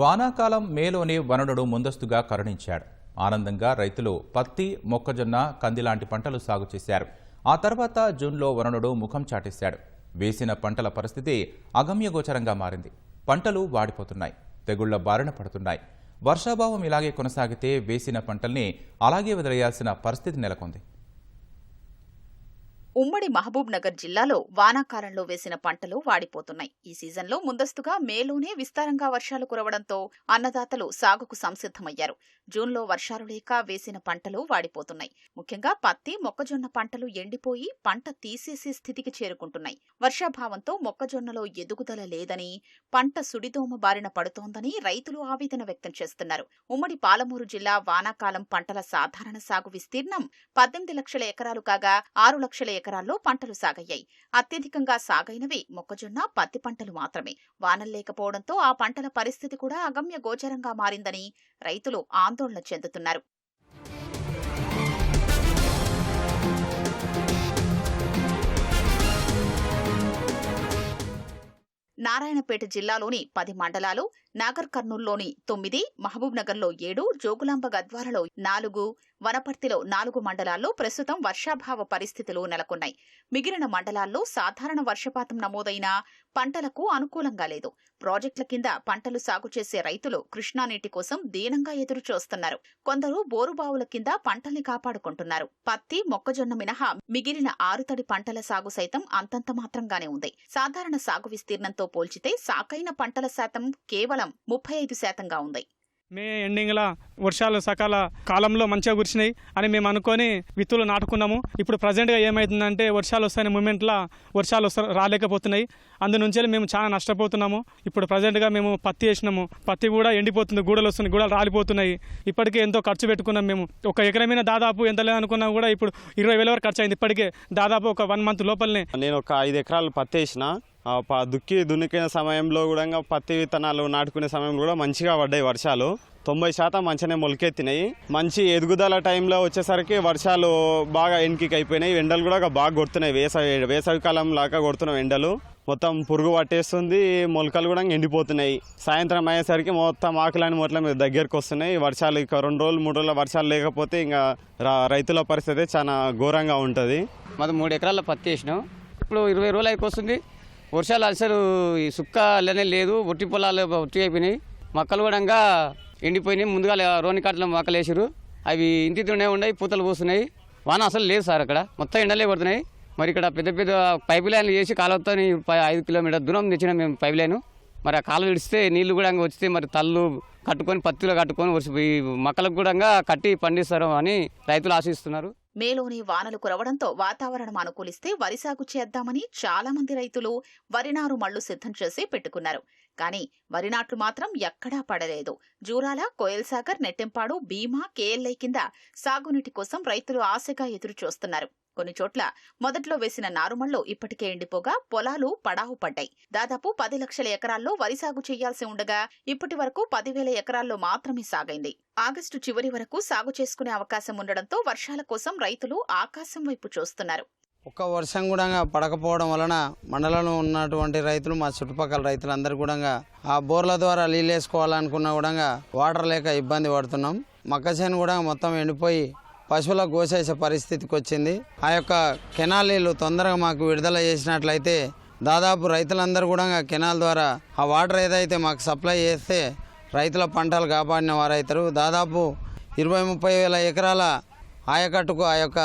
వానాకాలం మేలోనే వనరుడు ముందస్తుగా కరుణించాడు. ఆనందంగా రైతులు పత్తి మొక్కజొన్న కంది లాంటి పంటలు సాగు చేశారు. ఆ తర్వాత జూన్లో వనరుడు ముఖం చాటేశాడు. వేసిన పంటల పరిస్థితి అగమ్యగోచరంగా మారింది. పంటలు వాడిపోతున్నాయి. తెగుళ్ళ బారిన పడుతున్నాయి. వర్షాభావం ఇలాగే కొనసాగితే వేసిన పంటల్ని అలాగే వదిలేయాల్సిన పరిస్థితి నెలకొంది. ఉమ్మడి మహబూబ్ నగర్ జిల్లాలో వానాకాలంలో వేసిన పంటలు వాడిపోతున్నాయి. ఈ సీజన్లో ముందస్తుగా మేలోనే విస్తారంగా వర్షాలు కురవడంతో అన్నదాతలు సాగుకు సంసిద్ధమయ్యారు. జూన్లో వర్షాలు లేక వేసిన పంటలు వాడిపోతున్నాయి. ముఖ్యంగా పత్తి మొక్కజొన్న పంటలు ఎండిపోయి పంట తీసేసే స్థితికి చేరుకుంటున్నాయి. వర్షాభావంతో మొక్కజొన్నలో ఎదుగుదల లేదని పంట సుడిదోమ బారిన పడుతోందని రైతులు ఆవేదన వ్యక్తం చేస్తున్నారు. ఉమ్మడి పాలమూరు జిల్లా వానాకాలం పంటల సాధారణ సాగు విస్తీర్ణం పద్దెనిమిది లక్షల ఎకరాలు కాగా ఆరు లక్షల ఎకరాల్లో పంటలు సాగయ్యాయి. అత్యధికంగా సాగైనవి మొక్కజొన్న పత్తి పంటలు మాత్రమే. వానలు లేకపోవడంతో ఆ పంటల పరిస్థితి కూడా అగమ్య గోచరంగా మారిందని రైతులు ఆందోళన చెందుతున్నారు. నారాయణపేట జిల్లాలోని పది మండలాలు నాగర్ కర్నూల్లోని తొమ్మిది మహబూబ్ నగర్లో ఏడు జోగులాంబ గద్వాలలో నాలుగు వనపర్తిలో నాలుగు మండలాల్లో ప్రస్తుతం వర్షాభావ పరిస్థితులు నెలకొన్నాయి. మిగిలిన మండలాల్లో సాధారణ వర్షపాతం నమోదైనా పంటలకు అనుకూలంగా లేదు. ప్రాజెక్టుల కింద పంటలు సాగు చేసే రైతులు కృష్ణానీటి కోసం దీనంగా ఎదురు చూస్తున్నారు కొందరు బోరుబావుల కింద పంటల్ని కాపాడుకుంటున్నారు. పత్తి మొక్కజొన్న మినహా మిగిలిన ఆరుతడి పంటల సాగు సైతం అంతంత మాత్రంగానే ఉంది. సాధారణ సాగు విస్తీర్ణంతో పోల్చితే సాకైన పంటల శాతం కేవలం ముప్పై ఐదు శాతంగా ఉంది. మే ఎండింగ్లో వర్షాలు సకాల కాలంలో మంచిగా కురిసినాయి అని మేము అనుకొని విత్తులు నాటుకున్నాము. ఇప్పుడు ప్రజెంట్గా ఏమవుతుందంటే వర్షాలు వస్తాయనే మూమెంట్లో వర్షాలు వస్తా రాలేకపోతున్నాయి. అందు నుంచి మేము చాలా నష్టపోతున్నాము. ఇప్పుడు ప్రజెంట్గా మేము పత్తి వేసినాము. పత్తి కూడా ఎండిపోతుంది. గూడలు వస్తున్నాయి. గూడలు రాలిపోతున్నాయి. ఇప్పటికే ఎంతో ఖర్చు పెట్టుకున్నాం మేము. ఒక ఎకరం మీద దాదాపు ఎంత లేదనుకున్నా కూడా ఇప్పుడు ఇరవై వేల వరకు ఖర్చు అయింది. ఇప్పటికే దాదాపు ఒక వన్ మంత్ లోపలనే. నేను ఒక ఐదు ఎకరాలు పత్తి వేసిన దుక్కి దున్నికిన సమయంలో కూడా ఇంకా పత్తి విత్తనాలు నాటుకునే సమయంలో కూడా మంచిగా పడ్డాయి వర్షాలు. తొంభై శాతం మంచిగానే మొలకెత్తినాయి. మంచి ఎదుగుదల టైంలో వచ్చేసరికి వర్షాలు బాగా ఎన్కిక్ అయిపోయినాయి ఎండలు కూడా బాగా కొడుతున్నాయి. వేసవి వేసవి కాలం లాగా కొడుతున్నాయి ఎండలు. మొత్తం పురుగు పట్టేస్తుంది. మొలకలు కూడా ఎండిపోతున్నాయి. సాయంత్రం అయ్యేసరికి మొత్తం ఆకులని మొట్ల మీద దగ్గరకు వస్తున్నాయి. వర్షాలు ఇక రెండు రోజులు మూడు రోజుల వర్షాలు లేకపోతే ఇంకా రైతుల పరిస్థితి చాలా ఘోరంగా ఉంటుంది. మాది మూడు ఎకరాల పత్తి వేసినాం. ఇప్పుడు ఇరవై రోజులు అయిపోతుంది. వర్షాలు అసలు ఈ సుక్క లేనే లేదు ఒట్టి పొలాలు ఒట్టి అయిపోయినాయి. మొక్కలు కూడా ఎండిపోయినాయి. ముందుగా రోని కాటల మొక్కలు వేసారు అవి ఇంటితోనే ఉన్నాయి పూతలు పూస్తున్నాయి. వాన అసలు లేదు సార్ అక్కడ. మొత్తం ఎండలే పడుతున్నాయి. మరి ఇక్కడ పెద్ద పెద్ద పైప్ లైన్లు చేసి కాలువతో ఐదు కిలోమీటర్ దూరం తెచ్చినాం మేము పైప్ లైన్. మరి ఆ కాలువ ఇడిస్తే నీళ్ళు కూడా ఇంకా వస్తే మరి తల్లు కట్టుకొని పత్తిలో కట్టుకొని వచ్చి మొక్కలకు కూడా కట్టి పండిస్తారు అని రైతులు ఆశిస్తున్నారు. మేలోని వానలు కురవడంతో వాతావరణం అనుకూలిస్తే వరి సాగు చేద్దామని చాలా మంది రైతులు వరి నారు మళ్ళు సిద్ధం చేసి పెట్టుకున్నారు. కానీ వరి నాట్లు మాత్రం ఎక్కడా పడలేదు. జూరాల కోయల్సాగర్ నెట్టెంపాడు భీమా కేఎల్ఐ కింద సాగునీటి కోసం రైతులు ఆశగా ఎదురు చూస్తున్నారు కొన్ని చోట్ల మొదట్లో వేసిన నారుమళ్ళు ఇప్పటికే ఎండిపోగా పొలాలు పడావు పడ్డాయి. దాదాపు పది లక్షల ఎకరాల్లో వరి సాగు చేయాల్సి ఉండగా ఇప్పటి వరకు పదివేల ఎకరాల్లో మాత్రమే సాగైంది. ఆగస్టు చివరి వరకు సాగు చేసుకునే అవకాశం ఉండడంతో వర్షాల కోసం రైతులు ఆకాశం వైపు చూస్తున్నారు. ఒక్క వర్షం కూడా పడకపోవడం వలన మండలంలో ఉన్నటువంటి రైతులు మా చుట్టుపక్కల రైతులందరూ కూడా ఆ బోర్ల ద్వారా నీళ్ళు వేసుకోవాలనుకున్నా కూడా వాటర్ లేక ఇబ్బంది పడుతున్నాం. మక్క చేను కూడా మొత్తం ఎండిపోయి పశువుల కోసేసే పరిస్థితికి వచ్చింది ఆ యొక్క కెనాల్ నీళ్ళు తొందరగా మాకు విడుదల చేసినట్లయితే దాదాపు రైతులందరూ కూడా కెనాల్ ద్వారా ఆ వాటర్ ఏదైతే మాకు సప్లై చేస్తే రైతుల పంటలు కాపాడిన వారైతారు. దాదాపు ఇరవై ముప్పై వేల ఎకరాల ఆయకట్టుకు ఆ యొక్క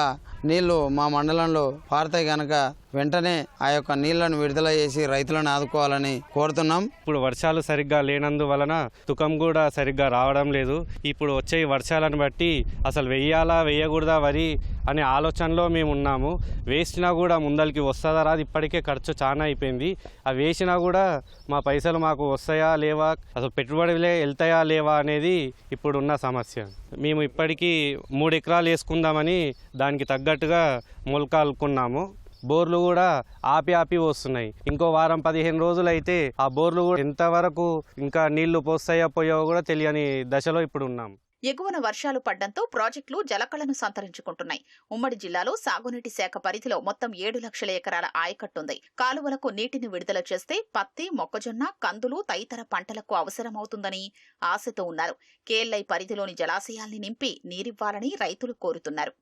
నీళ్ళు మా మండలంలో పారుతాయి కనుక వెంటనే ఆ యొక్క నీళ్ళను విడుదల చేసి రైతులను ఆదుకోవాలని కోరుతున్నాం. ఇప్పుడు వర్షాలు సరిగ్గా లేనందువలన తుకం కూడా సరిగ్గా రావడం లేదు. ఇప్పుడు వచ్చే వర్షాలను బట్టి అసలు వెయ్యాలా వేయకూడదా వరి అనే ఆలోచనలో మేము ఉన్నాము. వేసినా కూడా ముందరికి వస్తుందా రాదు. ఇప్పటికే ఖర్చు చాలా అయిపోయింది. అవి వేసినా కూడా మా పైసలు మాకు వస్తాయా లేవా అసలు పెట్టుబడులే వెళ్తాయా లేవా అనేది ఇప్పుడున్న సమస్య. మేము ఇప్పటికీ మూడు ఎకరాలు వేసుకుందామని దానికి తగ్గట్టుగా మొలకాలుకున్నాము. బోర్లు కూడా ఆపి ఆపి వస్తున్నాయి ఇంకో వారం పదిహేను రోజులు అయితే ఆ బోర్లు కూడా ఎంతవరకు ఇంకా నీళ్ళు పోస్తాయో పోయో కూడా తెలియని దశలో ఇప్పుడు ఉన్నాం. ఎగువన వర్షాలు పడ్డంతో ప్రాజెక్టులు జలకళను సంతరించుకుంటున్నాయి. ఉమ్మడి జిల్లాలో సాగునీటి శాఖ పరిధిలో మొత్తం ఏడు లక్షల ఎకరాల ఆయకట్టుంది. కాలువలకు నీటిని విడుదల చేస్తే పత్తి మొక్కజొన్న కందులు తదితర పంటలకు అవసరమవుతుందని ఆశతో ఉన్నారు. కేఎల్ఐ పరిధిలోని జలాశయాల్ని నింపి నీరివ్వాలని రైతులు కోరుతున్నారు.